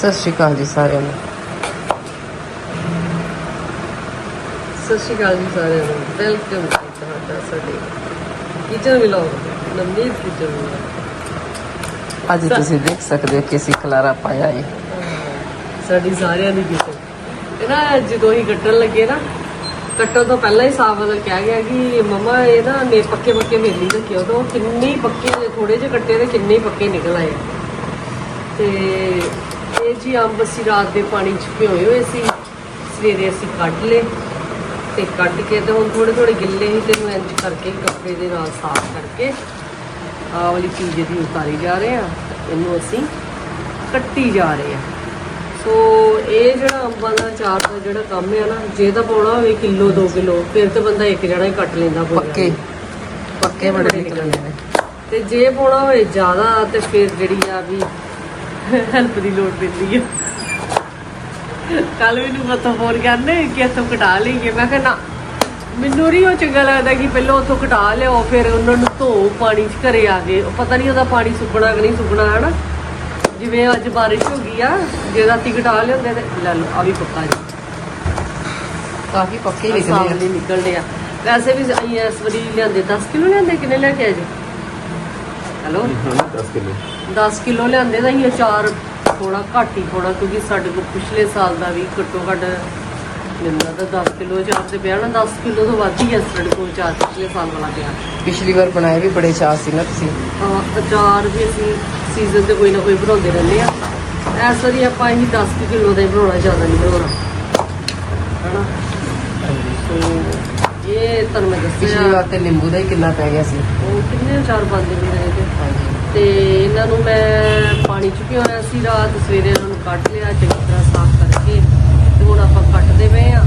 ਸਤਿ ਸ਼੍ਰੀ ਅਕਾਲ ਜੀ ਸਾਰਿਆਂ ਨੂੰ। ਸਤਿ ਸ਼੍ਰੀ ਅਕਾਲ ਜੀ ਸਾਰਿਆਂ ਨੂੰ। ਵੈਲਕਮ ਤੁਹਾਡਾ ਸਾਡੇ kitchen vlog Navneet kitchen vlog ਅੱਜ ਤੁਸੀਂ ਦੇਖ ਸਕਦੇ ਹੋ ਕਿ ਅਸੀਂ ਖਲਾਰਾ ਪਾਇਆ ਹੈ ਸਾਡੀ ਸਾਰਿਆਂ ਦੀ ਕਿਚਨ ਇਹ ਨਾ ਜਦੋਂ ਹੀ ਕੱਟਣ ਲੱਗੇ ਨਾ ਕੱਟਣ ਤੋਂ ਪਹਿਲਾਂ ਹੀ ਸਾਫ਼ ਬਦਲ ਕਿਹਾ ਗਿਆ ਕਿ ਮਮਾ ਇਹ ਨਾ ਨੇ ਪੱਕੇ ਪੱਕੇ ਵੇਲੀ ਰੱਖਿਓ ਤਾਂ ਕਿੰਨੇ ਪੱਕੇ ਥੋੜੇ ਜਿਹੇ ਕੱਟੇ ਤੇ ਕਿੰਨੇ ਪੱਕੇ ਨਿਕਲ ਆਏ। ਤੇ ਇਹ ਜੀ ਅੰਬ ਅਸੀਂ ਰਾਤ ਦੇ ਪਾਣੀ ਚ ਭਿਓਏ ਹੋਏ ਸੀ। ਸਵੇਰੇ ਅਸੀਂ ਕੱਢ ਲਏ ਤੇ ਕੱਢ ਕੇ ਤੇ ਹੁਣ ਥੋੜੇ ਥੋੜੇ ਗਿੱਲੇ ਹੀ ਤੇ ਨੂੰ ਇੰਜ ਕਰਕੇ ਕੱਪੜੇ ਦੇ ਨਾਲ ਸਾਫ਼ ਕਰਕੇ ਆਹ ਵਾਲੀ ਚੀਜ਼ ਦੀ ਉਤਾਰੀ ਜਾ ਰਹੇ ਆ ਇਹਨੂੰ ਅਸੀਂ ਕੱਟੀ ਜਾ ਰਹੇ ਆ ਸੋ ਇਹ ਜਿਹੜਾ ਅੰਬਾਂ ਦਾ ਅਚਾਰ ਦਾ ਜਿਹੜਾ ਕੰਮ ਹੈ ਨਾ ਜੇ ਤਾਂ ਪਾਉਣਾ ਹੋਵੇ ਕਿਲੋ 2 ਕਿਲੋ ਫਿਰ ਤੇ ਬੰਦਾ ਇੱਕ ਜਣਾ ਹੀ ਕੱਟ ਲੈਂਦਾ ਪੱਕੇ। ਪੱਕੇ ਬੜੇ ਨਿਕਲਣੇ ਨੇ। ਤੇ ਜੇ ਪਾਉਣਾ ਹੋਵੇ ਜ਼ਿਆਦਾ ਤੇ ਫਿਰ ਜਿਹੜੀ ਆ ਵੀ ਹੈਲਪ ਦੀ ਲੋੜ ਪੈਂਦੀ ਆ। ਕੱਲ ਮੈਨੂੰ ਮਤੋਂ ਫੋਨ ਕਰਨੇ ਕਿ ਇੱਥੋਂ ਕਟਾ ਲਈਏ। ਮੈਂ ਕਿਹਾ ਨਾ ਮੈਨੂੰ ਨਹੀਂ ਉਹ ਚੰਗਾ ਲੱਗਦਾ ਕਿ ਪਹਿਲਾਂ ਉੱਥੋਂ ਕਟਾ ਲਿਓ ਫਿਰ ਉਹਨਾਂ ਨੂੰ ਧੋ ਪਾਣੀ 'ਚ ਘਰੇ ਆ ਗਏ। ਪਤਾ ਨਹੀਂ ਉਹਦਾ ਪਾਣੀ ਸੁੱਕਣਾ ਕਿ ਨਹੀਂ ਸੁੱਕਣਾ ਹਨਾ? ਜਿਵੇਂ ਅੱਜ ਬਾਰਿਸ਼ ਹੋ ਗਈ ਆ ਜੇ ਰਾਤੀ ਕਟਾ ਲਿਆਉਂਦੇ ਤੇ ਲੈ ਲਓ ਆ ਵੀ ਪੱਕਾ ਜੀ। ਕਾਫੀ ਪੱਕੇ ਹੀ ਸਾਫ਼ ਨਿਕਲੇ ਨਹੀਂ ਨਿਕਲਦੇ ਆ। ਵੈਸੇ ਵੀ ਅਸੀਂ ਇਸ ਵਾਰੀ ਲਿਆਂਦੇ 10 ਕਿਲੋ ਲਿਆਂਦੇ ਕਿੰਨੇ ਲੈ ਕੇ ਆਏ ਜੀ? ਹੈਲੋ? ਹਾਂ 10 ਕਿਲੋ। 10 ਕਿਲੋ ਲਿਆਂਦੇ ਤਾਂ ਅਸੀਂ ਅਚਾਰ ਥੋੜਾ ਘੱਟ ਹੀ ਥੋੜਾ ਕਿਉਂਕਿ ਸਾਡੇ ਕੋਲ ਪਿਛਲੇ ਸਾਲ ਦਾ ਵੀ ਘੱਟੋ ਘੱਟ ਮਿਲਦਾ ਤਾਂ 10 ਕਿਲੋ ਅਚਾਰ ਤੇ ਪਿਆ ਨਾ 10 ਕਿਲੋ ਤੋਂ ਵੱਧ ਹੀ ਆ ਸਾਡੇ ਕੋਲ ਅਚਾਰ ਪਿਛਲੇ ਸਾਲ ਵਾਲਾ ਪਿਆ। ਪਿਛਲੀ ਵਾਰ ਬਣਾਏ ਵੀ ਬੜੇ ਚਾਅ ਸੀ ਨਾ ਤੁਸੀਂ? ਅਹ ਅਚਾਰ ਵੀ ਅਸੀਂ ਸੀਜ਼ਨ ਤੇ ਕੋਈ ਨਾ ਕੋਈ ਬਣਾਉਂਦੇ ਰਹਿੰਦੇ ਆ ਇਸ ਵਾਰੀ ਆਪਾਂ ਅਸੀਂ 10 ਕਿਲੋ ਦਾ ਹੀ ਬਣਾਉਣਾ ਜ਼ਿਆਦਾ ਨਹੀਂ ਬਣਾਉਣਾ। ਹਨਾ? ਸੋ ਇਹ ਤੁਹਾਨੂੰ ਮੈਂ ਪਿਛਲੀ ਦੱਸਿਆ ਵਾਰ ਤੇ ਨਿੰਬੂ ਦਾ ਹੀ ਕਿੰਨਾ ਪੈ ਗਿਆ ਸੀ। ਉਹ ਕਿੰਨੇ ਅਚਾਰ ਬਣਦੇ ਨੇ ਇਹਦੇ ਹਾਂਜੀ ਤੇ ਇਹਨਾਂ ਨੂੰ ਮੈਂ ਪਾਣੀ ਚ ਭਿਓਇਆ ਸੀ ਰਾਤ ਸਵੇਰੇ ਇਹਨਾਂ ਨੂੰ ਕੱਢ ਲਿਆ ਚੰਗੀ ਤਰ੍ਹਾਂ ਸਾਫ਼ ਕਰਕੇ ਤੇ ਹੁਣ ਆਪਾਂ ਕੱਟਦੇ ਪਏ ਆ।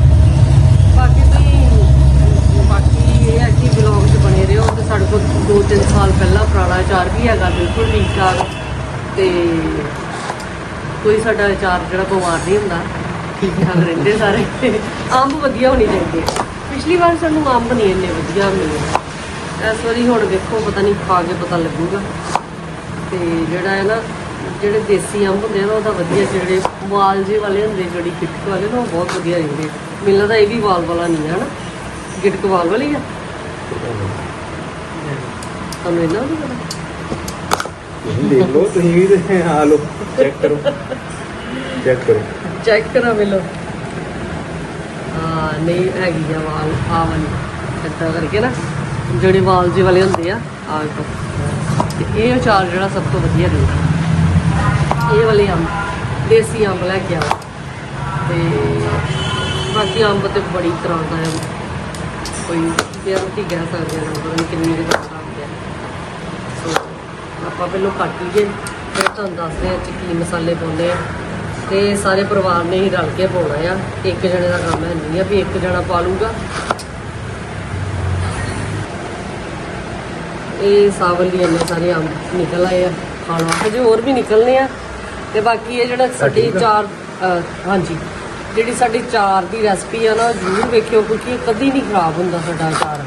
ਬਾਕੀ ਤੁਸੀਂ ਬਾਕੀ ਇਹ ਹੈ ਕਿ ਵਲੌਗ 'ਚ ਬਣੇ ਰਹੋ ਤੇ ਸਾਡੇ ਕੋਲ 2-3 ਸਾਲ ਪਹਿਲਾਂ ਪੁਰਾਣਾ ਅਚਾਰ ਵੀ ਹੈਗਾ ਬਿਲਕੁਲ ਠੀਕ ਠਾਕ ਤੇ ਕੋਈ ਸਾਡਾ ਅਚਾਰ ਜਿਹੜਾ ਬਿਮਾਰ ਨਹੀਂ ਹੁੰਦਾ। ਠੀਕ ਠਾਕ ਰਹਿੰਦੇ ਸਾਰੇ? ਅੰਬ ਵਧੀਆ ਹੋਣੀ ਚਾਹੀਦੀ ਪਿਛਲੀ ਵਾਰ ਸਾਨੂੰ ਅੰਬ ਨਹੀਂ ਇੰਨੇ ਵਧੀਆ ਮਿਲੇ ਇਸ ਵਾਰੀ ਹੁਣ ਵੇਖੋ, ਪਤਾ ਨਹੀਂ ਖਾ ਕੇ ਪਤਾ ਲੱਗੂਗਾ। ਤੇ ਜਿਹੜਾ ਹੈ ਨਾ, ਜਿਹੜੇ ਦੇਸੀ ਅੰਬ ਹੁੰਦੇ ਆ ਉਹਦਾ ਵਧੀਆ ਜਿਹੜੇ ਵਾਲ ਵਾਲੇ ਹੁੰਦੇ, ਜਿਹੜੀ ਗਿਟਕ ਵਾਲੇ, ਨਾ ਉਹ ਬਹੁਤ ਵਧੀਆ ਰਹਿੰਦੇ ਆ। ਮੈਨੂੰ ਇਹ ਵੀ ਵਾਲ ਵਾਲਾ ਨਹੀਂ ਹੈ ਨਾ ਗਿਟਕ ਵਾਲ ਵਾਲੀ ਆ। ਤੁਹਾਨੂੰ ਇਹਨਾਂ ਨਹੀਂ ਪਤਾ? ਦੇਖ ਲਓ, ਤੁਸੀਂ ਵੀ ਆ ਲਓ। ਚੈੱਕ ਕਰੋ। ਚੈੱਕ ਕਰੋ। ਚੈੱਕ ਕਰਾਂ ਮਿਲੋ ਆ ਨਹੀਂ ਹੈਗੀ ਆ ਵਾਲ ਆ ਵਾਲੀ। ਇੱਦਾਂ ਕਰਕੇ ਨਾ, ਜਿਹੜੇ ਵਾਲ ਜੀ ਵਾਲੇ ਹੁੰਦੇ ਆ ਆ ਵੇਖੋ ਤੇ ਇਹ ਅਚਾਰ ਜਿਹੜਾ ਸਭ ਤੋਂ ਵਧੀਆ ਰਹਿੰਦਾ ਇਹ ਵਾਲੇ ਅੰਬ, ਦੇਸੀ ਅੰਬ ਲੈ ਕੇ ਆਓ। ਤੇ ਬਾਕੀ ਅੰਬ ਤੇ ਬੜੀ ਤਰ੍ਹਾਂ ਦਾ ਹੈ। ਕੋਈ ਬੇਅੰਤੀ ਕਹਿ ਸਕਦੇ ਹਾਂ ਪਤਾ ਨਹੀਂ ਕਿੰਨੀ ਦੇ ਤਰ੍ਹਾਂ ਹੁੰਦੇ ਸੋ, ਆਪਾਂ ਪਹਿਲਾਂ ਕੱਟ ਲਈਏ। ਫਿਰ ਤੁਹਾਨੂੰ ਦੱਸਦੇ ਹਾਂ ਚ ਕੀ ਮਸਾਲੇ ਪਾਉਂਦੇ ਆ ਤੇ ਸਾਰੇ ਪਰਿਵਾਰ ਨੇ ਹੀ ਰਲ ਕੇ ਪਾਉਣਾ ਆ। ਇੱਕ ਜਣੇ ਦਾ ਕੰਮ ਹੈ ਨਹੀਂ ਆ ਵੀ ਇੱਕ ਜਣਾ ਪਾ ਲੂਗਾ ਇਹ ਸਾਵਲ ਦੀ ਇੰਨੇ ਸਾਰੇ ਅੰਬ ਨਿਕਲ ਆਏ ਆ। ਖਾਣਾ ਹਜੇ ਹੋਰ ਵੀ ਨਿਕਲਨੇ ਆ। ਤੇ ਬਾਕੀ ਇਹ ਜਿਹੜਾ ਸਾਡੀ ਚਾਰ ਹਾਂਜੀ। ਜਿਹੜੀ ਸਾਡੀ ਚਾਰ ਦੀ ਰੈਸਪੀ ਆ ਨਾ ਜ਼ਰੂਰ ਵੇਖਿਓ ਕਿਉਂਕਿ ਇਹ ਕਦੀ ਨਹੀਂ ਖਰਾਬ ਹੁੰਦਾ ਸਾਡਾ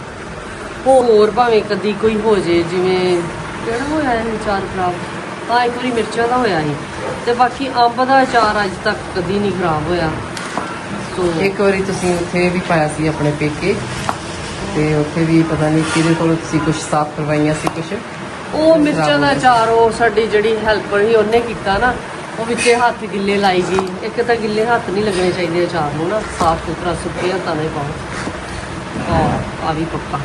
ਉਹ ਹੋਰ ਭਾਵੇਂ ਕਦੀ ਕੋਈ ਹੋ ਜੇ ਜਿਵੇਂ ਕਿਹੜਾ ਹੋਇਆ ਇਹ ਅਚਾਰ ਖਰਾਬ? ਹਾਂ ਇੱਕ ਵਾਰੀ ਮਿਰਚਾਂ ਦਾ ਹੋਇਆ ਸੀ ਤੇ ਬਾਕੀ ਅੰਬ ਦਾ ਅਚਾਰ ਅੱਜ ਤੱਕ ਕਦੀ ਨਹੀਂ ਖਰਾਬ ਹੋਇਆ। ਸੋ ਇੱਕ ਵਾਰੀ ਤੁਸੀਂ ਉੱਥੇ ਵੀ ਪਾਇਆ ਸੀ ਆਪਣੇ ਪੇਕੇ ਤੇ ਉੱਥੇ ਵੀ ਪਤਾ ਨਹੀਂ ਕਿਹਦੇ ਕੋਲੋਂ ਤੁਸੀਂ ਕੁਝ ਸਾਫ਼ ਕਰਵਾਈਆਂ ਸੀ ਕੁਝ ਉਹ ਮਿਰਚਾਂ ਦਾ ਅਚਾਰ ਉਹ ਸਾਡੀ ਜਿਹੜੀ ਹੈਲਪਰ ਸੀ ਉਹਨੇ ਕੀਤਾ ਨਾ ਉਹ ਵਿੱਚੇ ਹੱਥ ਗਿੱਲੇ ਲਾਈ ਗਈ। ਇੱਕ ਤਾਂ ਗਿੱਲੇ ਹੱਥ ਨਹੀਂ ਲੱਗਣੇ ਚਾਹੀਦੇ ਅਚਾਰ ਨੂੰ ਨਾ ਸਾਫ਼ ਸੁਥਰਾ ਸੁੱਕੇ ਹੱਥਾਂ ਨਾਲ ਪਾਓ। ਆ ਆ ਵੀ ਪੱਕਾ।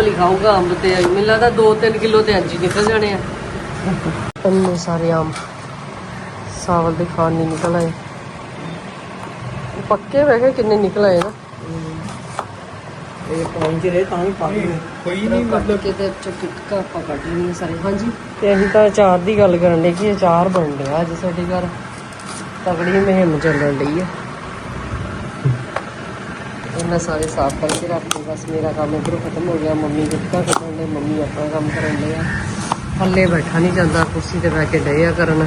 ਹੀ ਖਾਊਗਾ ਅੰਬ ਤੇ ਮੈਨੂੰ ਲੱਗਦਾ 2-3 ਕਿਲੋ ਤੇ ਅੱਜ ਹੀ ਨਿਕਲ ਜਾਣੇ ਆ। ਇੰਨੇ ਸਾਰੇ ਅੰਬ ਸਾਵਲ ਦੇ ਖਾਣ ਨਹੀਂ ਨਿਕਲ ਆਏ। ਪੱਕੇ ਵੈਸੇ ਕਿੰਨੇ ਨਿਕਲ ਆਏ ਨਾ। ਇਹ ਪਹੁੰਚ ਰਹੇ ਤਾਂ ਵੀ ਪਾ ਕੋਈ ਨਹੀਂ ਮਤਲਬ ਕਿ ਤੇ ਚੁੱਕ ਆਪਾਂ ਕੱਢ ਲੈਣੀ ਸਾਰੇ। ਹਾਂਜੀ। ਤੇ ਅਸੀਂ ਤਾਂ ਅਚਾਰ ਦੀ ਗੱਲ ਕਰਨ ਦੇ ਕਿ ਅਚਾਰ ਬਣ ਰਿਹਾ ਅੱਜ ਸਾਡੇ ਘਰ। ਤਗੜੀ ਮੁਹਿੰਮ ਚੱਲਣ ਲਈ ਹੈ ਇਹਨਾਂ ਸਾਰੇ ਸਾਫ਼ ਕਰਕੇ ਰੱਖਦੇ ਬਸ ਮੇਰਾ ਕੰਮ ਇੱਧਰੋਂ ਖਤਮ ਹੋ ਗਿਆ। ਮੰਮੀ ਗੁੱਟਕਾ ਕੱਢਣ ਦੇ ਮੰਮੀ ਆਪਣਾ ਕੰਮ ਕਰਨ ਦੇ ਆ। ਥੱਲੇ ਬੈਠਾ ਨਹੀਂ ਜਾਂਦਾ ਕੁਰਸੀ ਤੇ ਬਹਿ ਕੇ ਡਏ ਆ ਕਰਨ।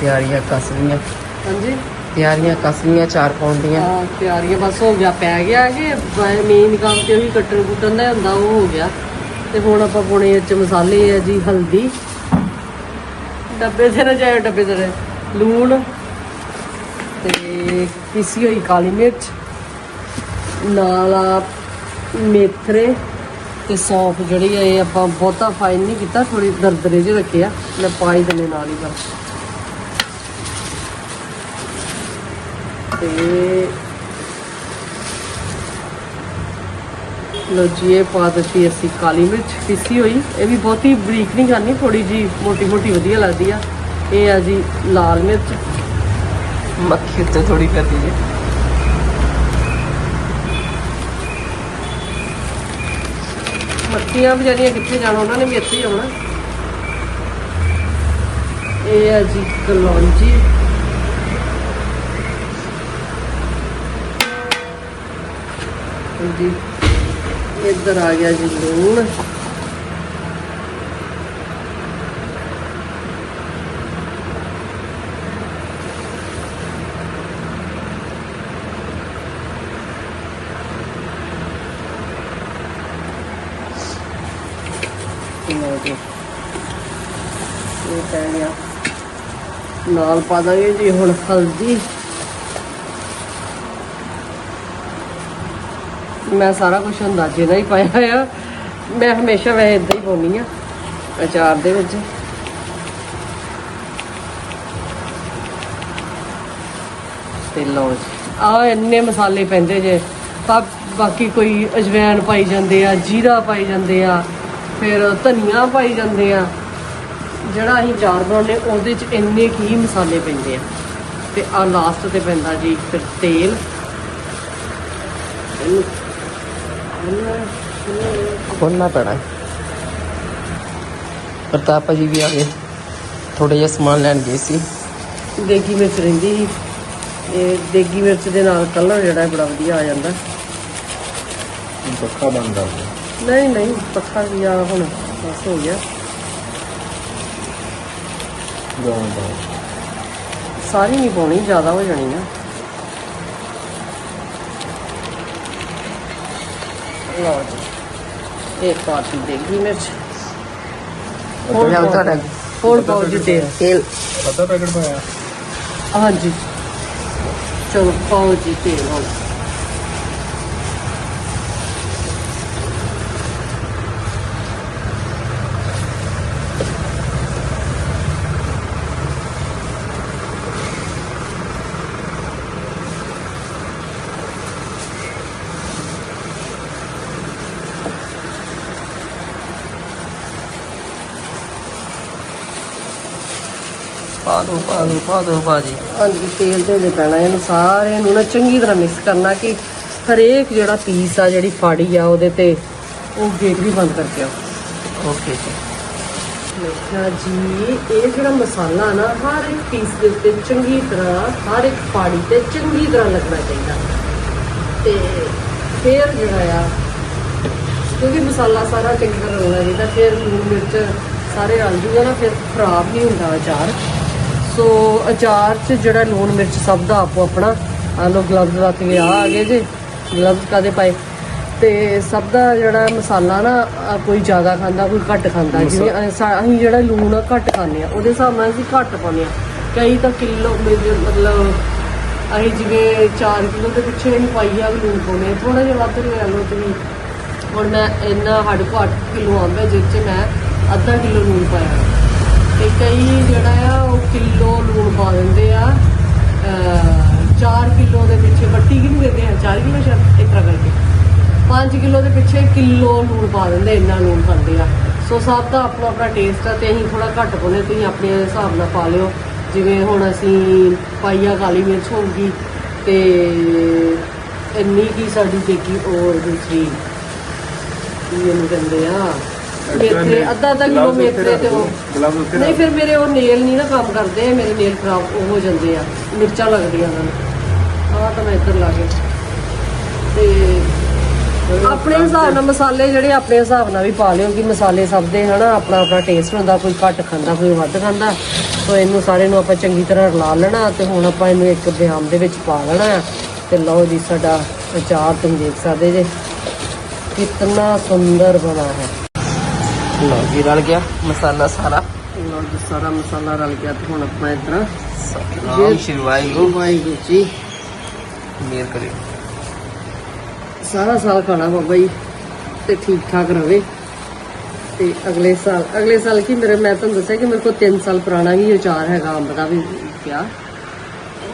ਤਿਆਰੀਆਂ ਕਸਵੀਆਂ ਹਾਂਜੀ। ਤਿਆਰੀਆਂ ਕਸਵੀਆਂ ਚਾਰ ਪਾਉਣ ਦੀਆਂ ਹਾਂ ਤਿਆਰੀਆਂ ਬਸ ਹੋ ਗਿਆ ਪੈ ਗਿਆ ਕਿ ਮੇਨ ਕੰਮ ਤੇ ਉਹੀ ਕੱਟਣ ਕੁੱਟਣ ਦਾ ਹੁੰਦਾ ਉਹ ਹੋ ਗਿਆ। ਤੇ ਹੁਣ ਆਪਾਂ ਪਾਉਣੇ ਇਹ ਚ ਮਸਾਲੇ ਆ ਜੀ ਹਲਦੀ। ਡੱਬੇ ਤੇ ਨਾ ਜਾਏ ਡੱਬੇ ਤੇ। ਲੂਣ ਤੇ ਪੀਸੀ ਹੋਈ ਕਾਲੀ ਮਿਰਚ। ਨਾਲ ਆ ਮੇਥਰੇ ਤੇ ਸੌਂਫ ਜਿਹੜੀ ਆ, ਇਹ ਆਪਾਂ ਬਹੁਤਾ ਫਾਈਨ ਨਹੀਂ ਕੀਤਾ ਥੋੜੀ ਦਰਦਰੇ ਜਿਹੇ ਰੱਖੇ ਆ। ਮੈਂ ਪਾ ਹੀ ਨਾਲ ਹੀ ਬਸ। ਤੇ ਲੋ ਜੀ, ਇਹ ਪਾ ਦਿੱਤੀ ਅਸੀਂ ਕਾਲੀ ਮਿਰਚ, ਪੀਸੀ ਹੋਈ। ਇਹ ਵੀ ਬਹੁਤੀ ਬਰੀਕ ਨਹੀਂ ਕਰਨੀ ਥੋੜੀ ਜੀ ਮੋਟੀ ਮੋਟੀ ਵਧੀਆ ਲੱਗਦੀ ਆ। ਇਹ ਆ ਜੀ ਲਾਲ ਮਿਰਚ। ਮੱਖੀ ਉੱਤੇ ਥੋੜੀ ਕਰਦੀ ਹੈ। ਮੱਖੀਆਂ ਵਿਚਾਰੀਆਂ ਕਿੱਥੇ ਜਾਣਾ, ਉਹਨਾਂ ਨੇ ਵੀ ਇੱਥੇ ਹੀ ਆਉਣਾ। ਇਹ ਆ ਜੀ ਕਲੌਂਜੀ। ਜੀ ਇੱਧਰ ਆ ਗਿਆ ਜੀ ਲੂਣ। ਇਹ ਪੈ ਨਾਲ ਪਾ ਦਾਂਗੇ ਜੀ ਹੁਣ ਹਲਦੀ। ਮੈਂ ਸਾਰਾ ਕੁਝ ਅੰਦਾਜ਼ੇ ਨਾਲ ਹੀ ਪਾਇਆ ਹੋਇਆ। ਮੈਂ ਹਮੇਸ਼ਾ ਵੈਸੇ ਇਦਾਂ ਹੀ ਪਾਉਣੀ ਆ ਅਚਾਰ ਦੇ ਵਿੱਚ। ਤੇ ਲਓ ਜੀ ਆ ਇੰਨੇ ਮਸਾਲੇ ਪੈਂਦੇ ਜੇ। ਤਾਂ ਬਾਕੀ ਕੋਈ ਅਜਵਾਇਣ ਪਾਈ ਜਾਂਦੇ ਆ, ਜੀਰਾ ਪਾਈ ਜਾਂਦੇ ਆ, ਫਿਰ ਧਨੀਆ ਪਾਈ ਜਾਂਦੇ ਆ। ਜਿਹੜਾ ਅਸੀਂ ਚਾਰ ਬਣਾਉਂਦੇ ਉਹਦੇ ਚ ਇੰਨੇ ਕੁ ਮਸਾਲੇ ਪੈਂਦੇ ਆ। ਤੇ ਆ ਲਾਸਟ ਤੇ ਪੈਂਦਾ ਜੀ ਫਿਰ ਤੇਲ। ਇਹਨੂੰ- ਇਹਨੂੰ- ਖੋਲਣਾ ਪੈਣਾ। ਪ੍ਰਤਾਪ ਜੀ ਵੀ ਆ ਗਏ। ਥੋੜਾ ਜਿਹਾ ਸਮਾਨ ਲੈਣ ਗਏ ਸੀ। ਦੇਗੀ ਮਿਰਚ ਰਹਿੰਦੀ ਸੀ। ਇਹ ਦੇਗੀ ਮਿਰਚ ਦੇ ਨਾਲ ਕਲਰ ਜਿਹੜਾ ਬੜਾ ਵਧੀਆ ਆ ਜਾਂਦਾ। ਪੱਖਾ ਬੰਦ ਕਰ ਨਹੀਂ ਨਹੀਂ ਪੱਖਾ ਵੀ ਆ ਹੁਣ ਬਸ ਹੋ ਗਿਆ। ਸਾਰੀ ਨਹੀਂ ਪਾਉਣੀ ਜ਼ਿਆਦਾ ਹੋ ਜਾਣੀ ਨਾ। ਲਓ ਜੀ ਇੱਕ ਪਾਤੀ ਦੇਗੀ ਮਿਰਚ। ਉੱਧਰ ਲਿਆਓ ਤੁਹਾਡਾ। ਹੋਰ ਪਾਓ ਜੀ ਤੇਲ। ਤੇਲ। ਅੱਧਾ ਪੈਕਟ ਪਾਇਆ। ਹਾਂਜੀ। ਚਲੋ ਪਾਓ ਜੀ ਤੇਲ ਹੁਣ। ਪਾ ਦੋ ਪਾ ਦੋ ਪਾ ਦੋ ਬਾਜੀ ਹਾਂਜੀ ਤੇਲ ਦੇ ਦੇ ਪੈਣਾ ਇਹਨੂੰ ਸਾਰੇ ਨੂੰ ਨਾ ਚੰਗੀ ਤਰ੍ਹਾਂ ਮਿਕਸ ਕਰਨਾ ਕਿ ਹਰੇਕ ਜਿਹੜਾ ਪੀਸ ਆ ਜਿਹੜੀ ਫਾੜੀ ਆ ਉਹਦੇ ਤੇ ਉਹ ਗੇਟ ਵੀ ਬੰਦ ਕਰਕੇ ਆਓ। ਓਕੇ ਜੀ ਦੇਖਿਆ ਜੀ ਇਹ ਜਿਹੜਾ ਮਸਾਲਾ ਨਾ ਹਰ ਇੱਕ ਪੀਸ ਦੇ ਉੱਤੇ ਚੰਗੀ ਤਰ੍ਹਾਂ ਹਰ ਇੱਕ ਫਾੜੀ ਤੇ ਚੰਗੀ ਤਰ੍ਹਾਂ ਲੱਗਣਾ ਚਾਹੀਦਾ। ਤੇ ਫਿਰ ਜਿਹੜਾ ਆ ਕਿਉਂਕਿ ਮਸਾਲਾ ਸਾਰਾ ਚੰਗੀ ਤਰ੍ਹਾਂ ਰਲਣਾ ਚਾਹੀਦਾ ਫਿਰ ਲੂਣ ਮਿਰਚ ਸਾਰੇ ਰਲ ਜੂਗਾ ਨਾ ਫਿਰ ਖਰਾਬ ਨਹੀਂ ਹੁੰਦਾ ਅਚਾਰ। ਸੋ ਅਚਾਰ 'ਚ ਜਿਹੜਾ ਲੂਣ ਮਿਰਚ ਸਭ ਦਾ ਆਪੋ ਆਪਣਾ ਆ ਲੋ ਗਲਵਜ਼ ਲੱਤ ਕੇ ਆ ਆ ਗਏ ਜੇ ਗਲਵਜ਼ ਕਾਦੇ ਪਾਏ? ਤੇ ਸਭ ਦਾ ਜਿਹੜਾ ਮਸਾਲਾ ਨਾ ਅ, ਕੋਈ ਜ਼ਿਆਦਾ ਖਾਂਦਾ ਕੋਈ ਘੱਟ ਖਾਂਦਾ ਜਿਵੇਂ ਅ, ਸਾ- ਅਸੀਂ ਜਿਹੜਾ ਲੂਣ ਆ ਘੱਟ ਖਾਂਦੇ ਆ ਉਹਦੇ ਹਿਸਾਬ ਨਾਲ ਅਸੀਂ ਘੱਟ ਪਾਉਂਦੇ ਆ। ਕਈ ਤਾਂ ਕਿਲੋ ਮਤਲਬ ਅਸੀਂ ਜਿਵੇਂ 4 ਕਿਲੋ ਦੇ ਪਿੱਛੇ ਅਸੀਂ ਪਾਈਆ ਵੀ ਲੂਣ ਪਾਉਂਦੇ ਥੋੜਾ ਜਿਹਾ ਵੱਧ ਲੈ ਲਓ ਤੁਸੀਂ। ਹੁਣ ਮੈਂ ਇੰਨਾ ਸਾਡੇ ਕੋਲ 8 ਕਿਲੋ ਆਉਂਦਾ ਜਿਸ 'ਚ ਮੈਂ ਅੱਧਾ ਕਿਲੋ ਲੂਣ ਪਾਇਆ। ਤੇ ਕਈ ਜਿਹੜਾ ਆ, ਉਹ ਕਿਲੋ ਲੂਣ ਪਾ ਦਿੰਦੇ ਆ। 4 ਕਿਲੋ ਦੇ ਪਿੱਛੇ ਵੱਟੀ ਕਿ ਨਹੀਂ ਦਿੰਦੇ ਆ? 4 ਕਿਲੋ ਸ਼ਾਇਦ, ਇਸ ਕਰਕੇ। 5 ਕਿਲੋ ਦੇ ਪਿੱਛੇ ਕਿਲੋ ਲੂਣ ਪਾ ਦਿੰਦੇ ਇੰਨਾ ਲੂਣ ਪਾਉਂਦੇ ਆ। ਸੋ ਸਭ ਦਾ ਆਪਣਾ ਆਪਣਾ ਟੇਸਟ ਆ ਤੇ ਅਸੀਂ ਥੋੜਾ ਘੱਟ ਪਾਉਂਦੇ ਤੁਸੀਂ ਆਪਣੇ ਹਿਸਾਬ ਨਾਲ ਪਾ ਲਿਓ। ਜਿਵੇਂ ਹੁਣ ਅਸੀਂ ਪਾਈਆ ਕਾਲੀ ਮਿਰਚ ਹੋਊਗੀ ਤੇ ਇੰਨੀ ਕੀ ਸਾਡੀ ਦੇਖੀ ਔਰ ਦੂਸਰੀ, ਕੀ ਇਹਨੂੰ ਕਹਿੰਦੇ ਆ? ਮੇਥਰੇ ਅੱਧਾ ਅੱਧਾ ਕਿਲੋ ਮੇਥਰੇ ਤੇ ਉਹ। ਨਹੀਂ ਫਿਰ ਮੇਰੇ ਉਹ ਨੇਲ ਨਹੀਂ ਨਾ ਕੰਮ ਕਰਦੇ ਮੇਰੇ ਨੇਲ ਖਰਾਬ ਹੋ ਜਾਂਦੇ ਆ ਮਿਰਚਾਂ ਲੱਗਦੀਆਂ ਹਨ ਆਹ ਤਾਂ ਮੈਂ ਇੱਧਰ ਲਾ ਕੇ। ਤੇ ਆਪਣੇ ਹਿਸਾਬ ਨਾਲ ਮਸਾਲੇ ਜਿਹੜੇ ਆਪਣੇ ਹਿਸਾਬ ਨਾਲ ਵੀ ਪਾ ਲਿਓ ਕਿ ਮਸਾਲੇ ਸਭ ਦੇ ਹਨਾ ਆਪਣਾ ਆਪਣਾ ਟੇਸਟ ਹੁੰਦਾ ਕੋਈ ਘੱਟ ਖਾਂਦਾ ਕੋਈ ਵੱਧ ਖਾਂਦਾ। ਸੋ ਇਹਨੂੰ ਸਾਰੇ ਨੂੰ ਆਪਾਂ ਚੰਗੀ ਤਰ੍ਹਾਂ ਰਲਾ ਲੈਣਾ ਤੇ ਹੁਣ ਆਪਾਂ ਇਹਨੂੰ ਇੱਕ ਬਿਆਮ ਦੇ ਵਿੱਚ ਪਾ ਲੈਣਾ ਤੇ ਲਓ ਜੀ ਸਾਡਾ ਅਚਾਰ ਤੁਸੀਂ ਦੇਖ ਸਕਦੇ ਜੇ। ਕਿੰਨਾ ਸੁੰਦਰ ਬਣਾ ਹੈ। ਲਓ ਜੀ ਰਲ ਗਿਆ? ਮਸਾਲਾ ਸਾਰਾ? ਲਓ ਜੀ ਸਾਰਾ ਮਸਾਲਾ ਰਲ ਗਿਆ ਤੇ ਹੁਣ ਆਪਾਂ ਇਤਨਾ ਸਤਨਾਮ ਸ਼੍ਰੀ ਵਾਹਿਗੁਰੂ। ਵਾਹਿਗੁਰੂ ਜੀ। ਮੇਰ ਕਰੇ ਸਾਰਾ ਸਾਲ ਖਾਣਾ ਬਾਬਾ ਜੀ ਤੇ ਠੀਕ ਠਾਕ ਰਵੇ। ਤੇ ਅਗਲੇ ਸਾਲ ਅਗਲੇ ਸਾਲ ਕੀ ਮੇਰੇ ਮੈਂ ਤੁਹਾਨੂੰ ਦੱਸਿਆ ਕਿ ਮੇਰੇ ਕੋਲ 3 ਸਾਲ ਪੁਰਾਣਾ ਹੀ ਅਚਾਰ ਹੈਗਾ ਅੰਬ ਦਾ ਵੀ ਪਿਆ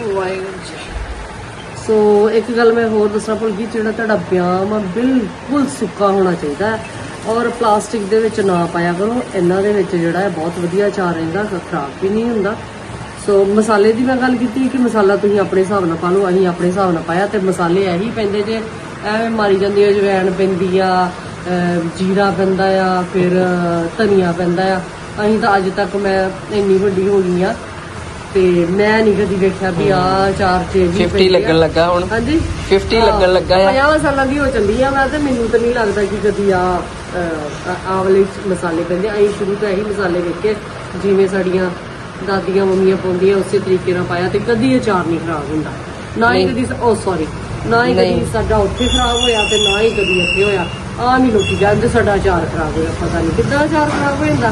ਵਾਹਿਗੁਰੂ ਜੀ। ਸੋ ਇੱਕ ਗੱਲ ਮੈਂ ਹੋਰ ਦੱਸਣਾ ਭੁੱਲ ਗਈ ਜਿਹੜਾ ਤੁਹਾਡਾ ਬਿਆਮ ਆ ਬਿਲਕੁਲ ਸੁੱਕਾ ਹੋਣਾ ਚਾਹੀਦਾ ਹੈ। ਔਰ ਪਲਾਸਟਿਕ ਦੇ ਵਿੱਚ ਨਾ ਪਾਇਆ ਕਰੋ। ਇਹਨਾਂ ਦੇ ਵਿੱਚ ਜਿਹੜਾ ਹੈ ਬਹੁਤ ਵਧੀਆ ਅਚਾਰ ਰਹਿੰਦਾ ਖਰਾਬ ਵੀ ਨਹੀਂ ਹੁੰਦਾ। ਸੋ ਮਸਾਲੇ ਦੀ ਮੈਂ ਗੱਲ ਕੀਤੀ ਕਿ ਮਸਾਲਾ ਤੁਸੀਂ ਆਪਣੇ ਹਿਸਾਬ ਨਾਲ ਪਾ ਲਓ, ਅਸੀਂ ਆਪਣੇ ਹਿਸਾਬ ਨਾਲ ਪਾਇਆ ਤੇ ਮਸਾਲੇ ਇਹੀ ਪੈਂਦੇ ਜੇ। ਐਵੇਂ ਮਾਰੀ ਜਾਂਦੀ ਹੈ ਜਵੈਣ ਪੈਂਦੀ ਆ ਜੀਰਾ ਪੈਂਦਾ ਆ, ਫਿਰ ਧਨੀਆ ਪੈਂਦਾ ਆ। ਅਸੀਂ ਤਾਂ ਅੱਜ ਤੱਕ ਮੈਂ ਇੰਨੀ ਵੱਡੀ ਹੋ ਗਈ ਆ ਤੇ ਮੈਂ ਨਹੀਂ ਕਦੀ ਵੇਖਿਆ ਵੀ ਆ ਚਾਰ ਚੇਂਜ 50 ਲੱਗਣ ਲੱਗਾ ਹੁਣ। ਹਾਂਜੀ। 50 ਲੱਗਣ ਲੱਗਾ ਆ। 50 ਸਾਲਾਂ ਦੀ ਹੋ ਚੱਲੀ ਆ ਮੈਂ ਤੇ ਮੈਨੂੰ ਤਾਂ ਨਹੀਂ ਲੱਗਦਾ ਕਿ ਕਦੀ ਆ ਆ ਵਾਲੇ ਮਸਾਲੇ ਪੈਂਦੇ। ਅਸੀਂ ਸ਼ੁਰੂ ਤੋਂ ਇਹੀ ਮਸਾਲੇ ਵੇਖੇ ਜਿਵੇਂ ਸਾਡੀਆਂ ਦਾਦੀਆਂ ਮੰਮੀਆਂ ਪਾਉਂਦੀਆਂ ਉਸੇ ਤਰੀਕੇ ਨਾਲ ਪਾਇਆ ਤੇ ਕਦੀ ਅਚਾਰ ਨਹੀਂ ਖਰਾਬ ਹੁੰਦਾ। ਨਾ ਹੀ ਕਦੀ ਓ ਸੌਰੀ ਨਾ ਹੀ ਕਦੀ। ਸਾਡਾ ਉੱਥੇ ਖਰਾਬ ਹੋਇਆ ਤੇ ਨਾ ਹੀ ਕਦੀ ਇੱਥੇ ਹੋਇਆ। ਆ ਨਹੀਂ ਲੋਕੀ ਕਹਿੰਦੇ ਸਾਡਾ ਅਚਾਰ ਖਰਾਬ ਹੋਇਆ ਪਤਾ ਨਹੀਂ ਕਿੱਦਾਂ ਅਚਾਰ ਖਰਾਬ ਹੋ ਜਾਂਦਾ।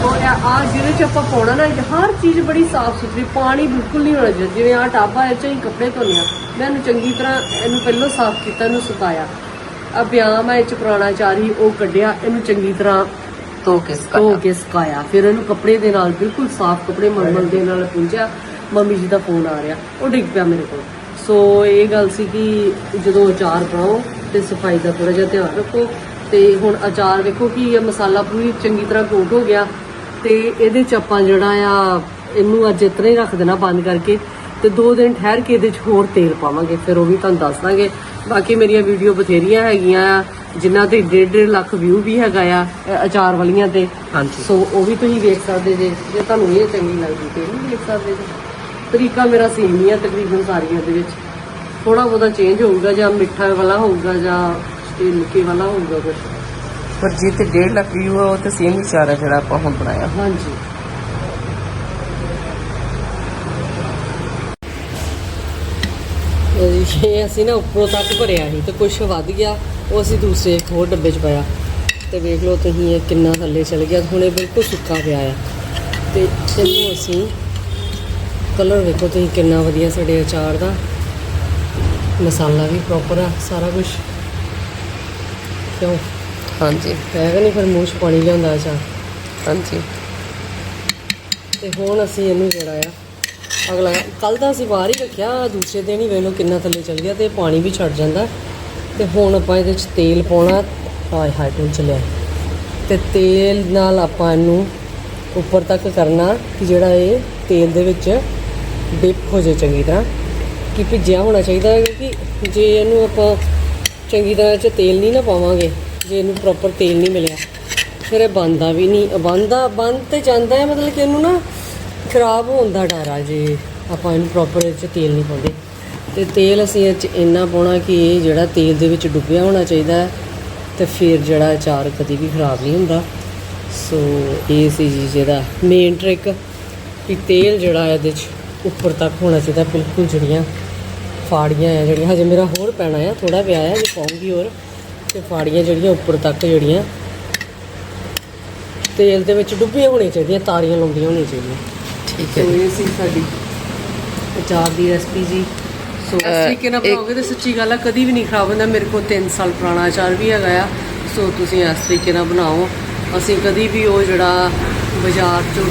ਸੋ ਆ ਜਿਹਦੇ ਚ ਆਪਾਂ ਪਾਉਣਾ ਨਾ ਇਹ ਹਰ ਚੀਜ਼ ਬੜੀ ਸਾਫ਼ ਸੁਥਰੀ ਪਾਣੀ ਬਿਲਕੁਲ ਨਹੀਂ ਹੋਣਾ ਚਾਹੀਦਾ। ਜਿਵੇਂ ਆ ਟਾਬਾ ਇਹ ਚ ਹੀ ਕੱਪੜੇ ਧੋਨੇ ਆ। ਮੈਂ ਇਹਨੂੰ ਚੰਗੀ ਤਰ੍ਹਾਂ ਇਹਨੂੰ ਪਹਿਲਾਂ ਸਾਫ਼ ਕੀਤਾ ਇਹਨੂੰ ਸੁਕਾਇਆ। ਆ ਬਿਆਮ ਹੈ ਇਹ ਚ ਪੁਰਾਣਾ ਅਚਾਰ ਹੀ ਉਹ ਕੱਢਿਆ ਇਹਨੂੰ ਚੰਗੀ ਤਰ੍ਹਾਂ ਧੋ ਕੇ ਧੋ ਸੁਕਾਇਆ ਕੇ ਸੁਕਾਇਆ। ਫਿਰ ਇਹਨੂੰ ਕੱਪੜੇ ਦੇ ਨਾਲ ਬਿਲਕੁਲ ਸਾਫ਼ ਕੱਪੜੇ ਮਲਮਲ ਦੇ ਨਾਲ ਪੁੰਝਿਆ। ਮੰਮੀ ਜੀ ਦਾ ਫੋਨ ਆ ਰਿਹਾ ਉਹ ਡਿੱਗ ਪਿਆ ਮੇਰੇ ਕੋਲ। ਸੋ ਇਹ ਗੱਲ ਸੀ ਕਿ ਜਦੋਂ ਅਚਾਰ ਬਣਾਓ ਤੇ ਸਫ਼ਾਈ ਦਾ ਥੋੜਾ ਜਿਹਾ ਧਿਆਨ ਰੱਖੋ ਤੇ ਹੁਣ ਅਚਾਰ ਵੇਖੋ ਕਿ ਇਹ ਮਸਾਲਾ ਪੂਰੀ ਚੰਗੀ ਤਰ੍ਹਾਂ ਕੋਟ ਹੋ ਗਿਆ ਤੇ ਇਹਦੇ ਚ ਆਪਾਂ ਜਿਹੜਾ ਆ ਇਹਨੂੰ ਅੱਜ ਇਤਨਾ ਹੀ ਰੱਖ ਦੇਣਾ ਬੰਦ ਕਰਕੇ ਤੇ ਦੋ ਦਿਨ ਠਹਿਰ ਕੇ ਇਹਦੇ ਚ ਹੋਰ ਤੇਲ ਪਾਵਾਂਗੇ ਫਿਰ ਉਹ ਵੀ ਤੁਹਾਨੂੰ ਦੱਸ ਦਾਂਗੇ। ਬਾਕੀ ਮੇਰੀਆਂ ਵੀਡੀਓ ਬਥੇਰੀਆਂ ਹੈਗੀਆਂ ਆ ਜਿਨ੍ਹਾਂ ਤੇ 1.5 ਲੱਖ ਵਿਊ ਵੀ ਹੈਗਾ ਆ ਅਚਾਰ ਵਾਲੀਆਂ ਤੇ। ਹਾਂਜੀ। ਸੋ ਉਹ ਵੀ ਤੁਸੀਂ ਵੇਖ ਸਕਦੇ ਜੇ ਜੇ ਤੁਹਾਨੂੰ ਇਹ ਚੰਗੀ ਲੱਗਦੀ ਤੇ ਇਹ ਵੀ ਵੇਖ ਸਕਦੇ ਜੇ। ਤਰੀਕਾ ਮੇਰਾ ਸੇਮ ਹੀ ਆ ਤਕਰੀਬਨ ਸਾਰੀਆਂ ਦੇ ਵਿੱਚ। ਥੋੜਾ ਬਹੁਤਾ ਚੇਂਜ ਹੋਊਗਾ ਜਾਂ ਮਿੱਠਾ ਵਾਲਾ ਹੋਊਗਾ ਜਾਂ ਸਟੀਲ ਵਾਲਾ ਹੋਊਗਾ ਕੁਝ ਪਰ ਜੇ ਤੇ 1.5 ਲੱਖ ਵਿਊ ਆ ਉਹ ਤੇ ਸੇਮ ਵਿਚਾਰ ਹੈ ਜਿਹੜਾ ਆਪਾਂ ਹੁਣ ਬਣਾਇਆ। ਹਾਂਜੀ। ਇਹ ਅਸੀਂ ਨਾ ਉੱਪਰੋਂ ਤੱਕ ਭਰਿਆ ਸੀ ਤੇ ਕੁਝ ਵੱਧ ਗਿਆ ਉਹ ਅਸੀਂ ਦੂਸਰੇ ਇੱਕ ਹੋਰ ਡੱਬੇ 'ਚ ਪਾਇਆ। ਤੇ ਵੇਖ ਲਓ ਤੁਸੀਂ ਇਹ ਕਿੰਨਾ ਥੱਲੇ ਚਲ ਗਿਆ ਹੁਣ ਇਹ ਬਿਲਕੁਲ ਸੁੱਕਾ ਪਿਆ ਆ। ਤੇ ਇਹਨੂੰ ਅਸੀਂ ਕਲਰ ਵੇਖੋ ਤੁਸੀਂ ਕਿੰਨਾ ਵਧੀਆ ਸਾਡੇ ਅਚਾਰ ਦਾ। ਮਸਾਲਾ ਵੀ ਪ੍ਰੋਪਰ ਆ ਸਾਰਾ ਕੁਝ ਕਿਉਂ? ਹਾਂਜੀ। ਹੈਗਾ ਨਹੀਂ ਫਿਰ ਮੂੰਹ 'ਚ ਪਾਣੀ ਲਿਆਉਂਦਾ ਅਚਾਰ। ਹਾਂਜੀ। ਤੇ ਹੁਣ ਅਸੀਂ ਇਹਨੂੰ ਜਿਹੜਾ ਆ ਅਗਲਾ ਕੱਲ ਦਾ ਅਸੀਂ ਬਾਹਰ ਹੀ ਰੱਖਿਆ ਦੂਸਰੇ ਦਿਨ ਹੀ ਵੇਖ ਲਓ ਕਿੰਨਾ ਥੱਲੇ ਚਲ ਗਿਆ ਤੇ ਪਾਣੀ ਵੀ ਛੱਡ ਜਾਂਦਾ। ਤੇ ਹੁਣ ਆਪਾਂ ਇਹਦੇ ਚ ਤੇਲ ਪਾਉਣਾ ਹਾਏ ਹਾਏ ਟੁੱਲ ਚਲਿਆ। ਤੇ ਤੇਲ ਨਾਲ ਆਪਾਂ ਇਹਨੂੰ ਉੱਪਰ ਤੱਕ ਕਰਨਾ ਕਿ ਜਿਹੜਾ ਇਹ ਤੇਲ ਦੇ ਵਿੱਚ ਡਿਪ ਹੋ ਜਾਏ ਚੰਗੀ ਤਰ੍ਹਾਂ ਕਿ ਭਿੱਜਿਆ ਹੋਣਾ ਚਾਹੀਦਾ ਹੈ ਕਿਉਂਕਿ ਜੇ ਇਹਨੂੰ ਆਪਾਂ ਚੰਗੀ ਤਰ੍ਹਾਂ ਚ ਤੇਲ ਨਹੀਂ ਨਾ ਪਾਵਾਂਗੇ, ਜੇ ਇਹਨੂੰ ਪ੍ਰੋਪਰ ਤੇਲ ਨਹੀਂ ਮਿਲਿਆ, ਫਿਰ ਇਹ ਬੰਦਾ ਵੀ ਨਹੀਂ। ਬੰਦਾ ਬੰਦ ਤੇ ਜਾਂਦਾ ਹੈ, ਮਤਲਬ ਕਿ ਇਹਨੂੰ ਨਾ ਖਰਾਬ ਹੋਣ ਦਾ ਡਰ ਆ ਜੇ ਆਪਾਂ ਇਹਨੂੰ ਪ੍ਰੋਪਰ ਇਹ 'ਚ ਤੇਲ ਨਹੀਂ ਪਾਉਂਦੇ। ਤੇ ਤੇਲ ਅਸੀਂ ਇਹ 'ਚ ਇੰਨਾ ਪਾਉਣਾ ਕਿ ਇਹ ਜਿਹੜਾ ਤੇਲ ਦੇ ਵਿੱਚ ਡੁੱਬਿਆ ਹੋਣਾ ਚਾਹੀਦਾ ਹੈ, ਤੇ ਫਿਰ ਜਿਹੜਾ ਅਚਾਰ ਕਦੀ ਵੀ ਖਰਾਬ ਨਹੀਂ ਹੁੰਦਾ। ਸੋ, ਇਹ ਸੀ ਜੀ ਜਿਹਦਾ ਮੇਨ ਟ੍ਰਿਕ ਕਿ ਤੇਲ ਜਿਹੜਾ ਇਹਦੇ 'ਚ ਉੱਪਰ ਤੱਕ ਹੋਣਾ ਚਾਹੀਦਾ ਬਿਲਕੁਲ ਜਿਹੜੀਆਂ ਫਾੜੀਆਂ ਆ ਜਿਹੜੀਆਂ ਹਜੇ ਮੇਰਾ ਹੋਰ ਪੈਣਾ ਆ ਥੋੜਾ ਪਿਆ ਆ ਜੇ ਪਾਉਂਗੀ ਹੋਰ ਤੇ ਫਾੜੀਆਂ ਜਿਹੜੀਆਂ ਉੱਪਰ ਤੱਕ ਜਿਹੜੀਆਂ ਤੇਲ ਦੇ ਵਿੱਚ ਡੁੱਬੀਆਂ ਹੋਣੀਆਂ ਚਾਹੀਦੀਆਂ ਤਾਰੀਆਂ ਲਾਉਂਦੀਆਂ ਹੋਣੀਆਂ ਚਾਹੀਦੀਆਂ। ਠੀਕ ਹੈ। ਇਹ ਸੀ ਸਾਡੀ ਅਚਾਰ ਦੀ ਰੈਸਪੀ ਜੀ। ਸੋ ਨਾਲ ਇੱਕ- ਬਣਾਓਗੇ ਤਾਂ ਸੱਚੀ ਗੱਲ ਆ ਕਦੀ ਵੀ ਨਹੀਂ ਖਰਾਬ ਹੁੰਦਾ ਮੇਰੇ ਕੋਲ 3 ਸਾਲ ਪੁਰਾਣਾ ਅਚਾਰ ਵੀ ਹੈਗਾ ਆ। ਸੋ ਤੁਸੀਂ ਇਸ ਤਰੀਕੇ ਨਾਲ ਬਣਾਓ। ਅਸੀਂ ਕਦੀ ਵੀ ਉਹ ਜਿਹੜਾ ਬਾਜ਼ਾਰ ਚੋਂ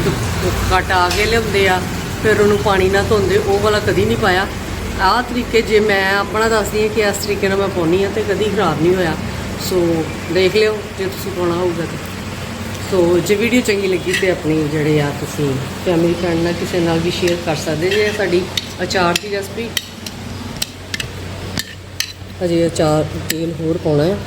ਕੱਟ ਆ ਕੇ ਲਿਆਉਂਦੇ ਆ ਫਿਰ ਉਹਨੂੰ ਪਾਣੀ ਨਾਲ ਧੋਂਦੇ, ਉਹ ਵਾਲਾ ਕਦੀ ਨਹੀਂ ਪਾਇਆ। ਆਹ ਤਰੀਕੇ ਜੇ ਮੈਂ ਆਪਣਾ ਦੱਸਦੀ ਹਾਂ ਕਿ ਇਸ ਤਰੀਕੇ ਨਾਲ ਮੈਂ ਪਾਉਣੀ ਆ ਤੇ ਕਦੀ ਖਰਾਬ ਨਹੀਂ ਹੋਇਆ। ਸੋ ਦੇਖ ਲਿਓ ਜੇ ਤੁਸੀਂ ਪਾਉਣਾ ਹੋਊਗਾ ਤਾਂ। ਸੋ ਜੇ ਵੀਡੀਓ ਚੰਗੀ ਲੱਗੀ ਤੇ ਆਪਣੀ ਜਿਹੜੇ ਆ ਤੁਸੀਂ ਫੈਮਿਲੀ ਫਰੈਂਡ ਨਾਲ ਕਿਸੇ ਨਾਲ ਵੀ ਸ਼ੇਅਰ ਕਰ ਸਕਦੇ ਜੇ ਸਾਡੀ ਅਚਾਰ ਦੀ ਰੈਸਪੀ ਅਜੇ ਅਚਾਰ, ਤੇਲ ਹੋਰ ਪਾਉਣਾ ਹੈ।